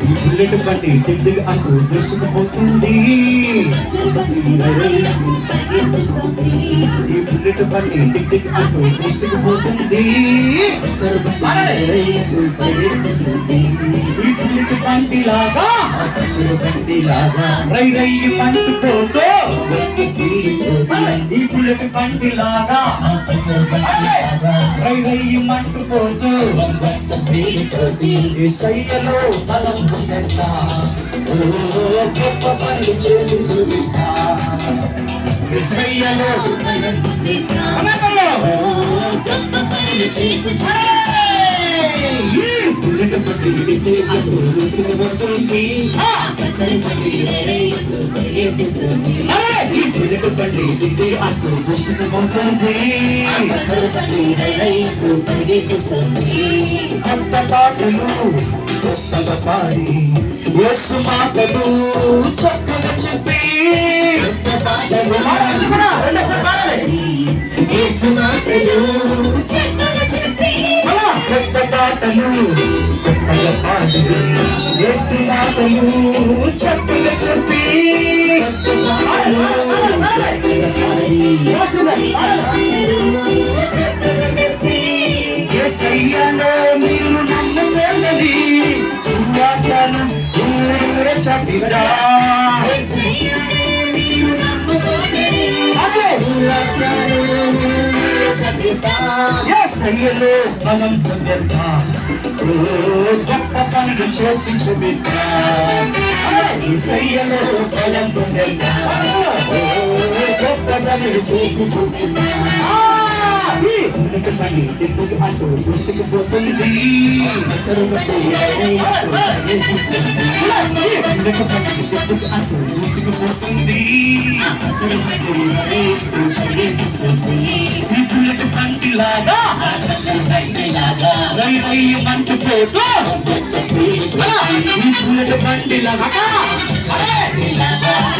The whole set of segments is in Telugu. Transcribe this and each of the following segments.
ఈ బుల్లెట్ బండి టిక్ టిక్ అంటూ దూసుకుపోతుంది ఈ బుల్లెట్ బండి టిక్ టిక్ అంటూ దూసుకుపోతుంది ఈ బుల్లెట్ బండి లాగా బండి లాగా రై రై మంటుకోతో ఈ బుల్లెట్ బండి లాగా రై రై మంటుకోతో ఈ సయ్యలో బలం గొప్ప పనులు చేసి సయ్యలో అమ్మమ్మమ్మ! ఈ బుల్లెట్ బండి ఇటే అటు దూసుకుపోతుంది. ఆ! అరే! ఈ బుల్లెట్ బండి ఇటే అటు దూసుకుపోతుంది. కొత్త పాటలు కొత్తగా పాడి యేసు మాటలు చక్కగా చెప్పి పాడాలి కూడా, కొత్త పాటలు కొత్తగా పాడి యేసు మాటలు చక్కగా చెప్పి పాడాలి, పాడాలి, పాడాలి. యేసుని పాడాలి. యేసయ్యలో మీరు సువార్తను ఊరే చెప్పిరా బలం పొందేద్దా గొప్ప పనులు చేసి చూపిద్దా యేసయ్యలో బలం పొందేద్దా ఓ గొప్ప పనులు చేసి చూపిద్దా ఉన్నత పని అంటూ ఉన్నత పని అంటూ బండి లాగా రై రై మంటుపోతూ ఈ బుల్లెట్ బండి లాగా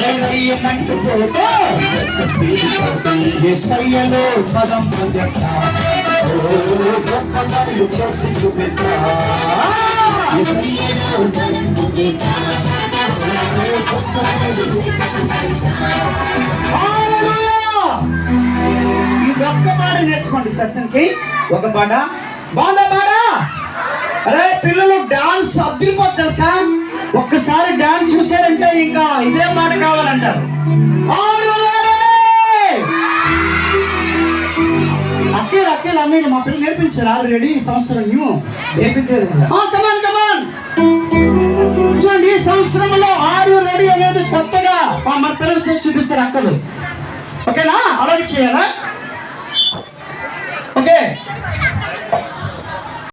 రై రై మంటుపోతూ ఎస్ఐలో పదం గొప్ప చేసి చూపెట్టా ఈ ఒక్క పాట నేర్చుకోండి సెషన్కి ఒక పాట. బాగా డాన్స్ అద్దరిపోతుంది తెలుసా? ఒక్కసారి డాన్స్ చూసారంటే ఇంకా ఇదే మాట కావాలంటారు. అక్కేలు అక్కేలు అమ్మేది మా పిల్లలు నేర్పించారు? ఆల్రెడీ ఈ సంవత్సరం new? నేర్పించలేదు. Come on come on! చూడండి ఈ సంవత్సరంలో ఆరు రెడీ అనేది కొత్తగా మా మన పిల్లలు చేసి చూపిస్తారు అక్కలు. ఓకేనా? అలాగే చేయాలా? ఓకే.